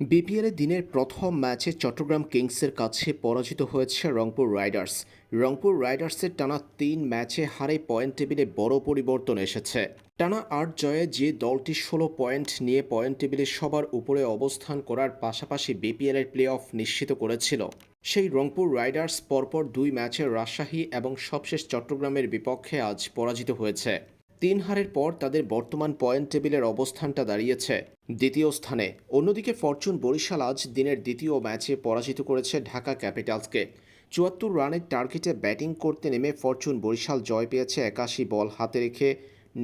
বিপিএলে দিনের প্রথম ম্যাচে চট্টগ্রাম কিংসের কাছে পরাজিত হয়েছে রংপুর রাইডার্স। রংপুর রাইডার্সের টানা তিন ম্যাচে হারে পয়েন্ট টেবিলে বড় পরিবর্তন এসেছে। টানা আট জয়ে যে দলটি ষোলো পয়েন্ট নিয়ে পয়েন্ট টেবিলে সবার উপরে অবস্থান করার পাশাপাশি বিপিএলের প্লে অফ নিশ্চিত করেছিল। সেই রংপুর রাইডার্স পরপর দুই ম্যাচে রাজশাহী এবং সবশেষ চট্টগ্রামের বিপক্ষে আজ পরাজিত হয়েছে। তিন হারের পর তাদের বর্তমান পয়েন্ট টেবিলের অবস্থানটা দাঁড়িয়েছে দ্বিতীয় স্থানে। অন্যদিকে ফরচুন বরিশাল আজ দিনের দ্বিতীয় ম্যাচে পরাজিত করেছে ঢাকা ক্যাপিটালসকে। চুয়াত্তর রানের টার্গেটে ব্যাটিং করতে নেমে ফরচুন বরিশাল জয় পেয়েছে একাশি বল হাতে রেখে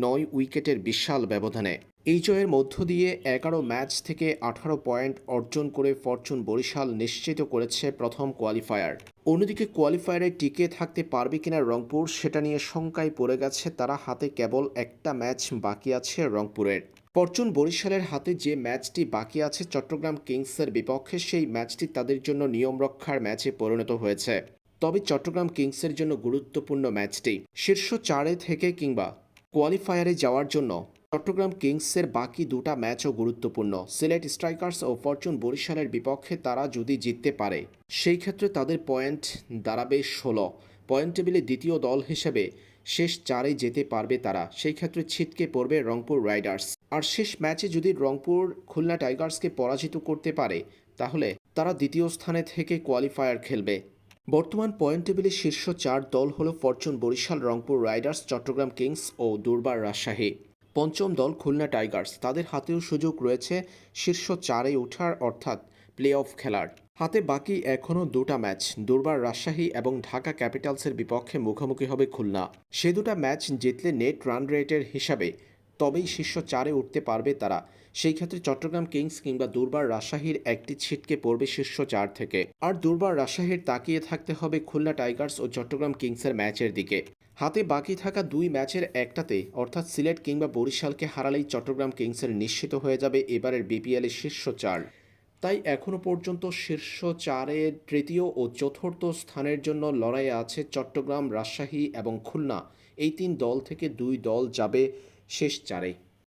নয় উইকেটের বিশাল ব্যবধানে। এই জয়ের মধ্য দিয়ে এগারো ম্যাচ থেকে আঠারো পয়েন্ট অর্জন করে ফরচুন বরিশাল নিশ্চিত করেছে প্রথম কোয়ালিফায়ার। অন্যদিকে কোয়ালিফায়ারে টিকে থাকতে পারবে কিনা রংপুর, সেটা নিয়ে শঙ্কায় পড়ে গেছে তারা। হাতে কেবল একটা ম্যাচ বাকি আছে রংপুরের। ফরচুন বরিশালের হাতে যে ম্যাচটি বাকি আছে চট্টগ্রাম কিংসের বিপক্ষে, সেই ম্যাচটি তাদের জন্য নিয়ম রক্ষার ম্যাচে পরিণত হয়েছে। তবে চট্টগ্রাম কিংসের জন্য গুরুত্বপূর্ণ ম্যাচটি, শীর্ষ চারে থেকে কিংবা কোয়ালিফায়ারে যাওয়ার জন্য। চট্টগ্রাম কিংসের বাকি দুটা ম্যাচও গুরুত্বপূর্ণ। সিলেট স্ট্রাইকার্স ও ফরচুন বরিশালের বিপক্ষে তারা যদি জিততে পারে, সেই ক্ষেত্রে তাদের পয়েন্ট দাঁড়াবে ষোলো। পয়েন্ট টেবিলে দ্বিতীয় দল হিসেবে শেষ চারে যেতে পারবে তারা। সেই ক্ষেত্রে ছিটকে পড়বে রংপুর রাইডার্স। আর শেষ ম্যাচে যদি রংপুর খুলনা টাইগার্সকে পরাজিত করতে পারে, তাহলে তারা দ্বিতীয় স্থানে থেকে কোয়ালিফায়ার খেলবে। বর্তমান পয়েন্ট টেবিলে শীর্ষ চার দল হল fortune Barishal, Rangpur riders, Chattogram kings ও দুর্বার রাজশাহী। পঞ্চম দল খুলনা টাইগার্স। তাদের হাতেও সুযোগ রয়েছে শীর্ষ চারে ওঠার, অর্থাৎ প্লে অফ খেলার। হাতে বাকি এখনও দুটা ম্যাচ। দুর্বার রাজশাহী এবং ঢাকা ক্যাপিটালসের বিপক্ষে মুখোমুখি হবে খুলনা। সে দুটা ম্যাচ জিতলে নেট রান রেটের হিসাবে তবেই শীর্ষ চারে উঠতে পারবে তারা। সেই ক্ষেত্রে চট্টগ্রাম কিংস কিংবা দুর্বার রাজশাহীর একটি ছিটকে পড়বে শীর্ষ চার থেকে। আর দুর্বার রাজশাহীর তাকিয়ে থাকতে হবে খুলনা টাইগার্স ও চট্টগ্রাম কিংসের ম্যাচের দিকে। হাতে বাকি থাকা দুই ম্যাচের একটাতে, অর্থাৎ সিলেট কিংবা বরিশালকে হারালেই চট্টগ্রাম কিংসের নিশ্চিত হয়ে যাবে এবারের বিপিএলের শীর্ষ চার। তাই এখনও পর্যন্ত শীর্ষ চারের তৃতীয় ও চতুর্থ স্থানের জন্য লড়াইয়ে আছে চট্টগ্রাম, রাজশাহী এবং খুলনা। এই তিন দল থেকে দুই দল যাবে শেষ চারে।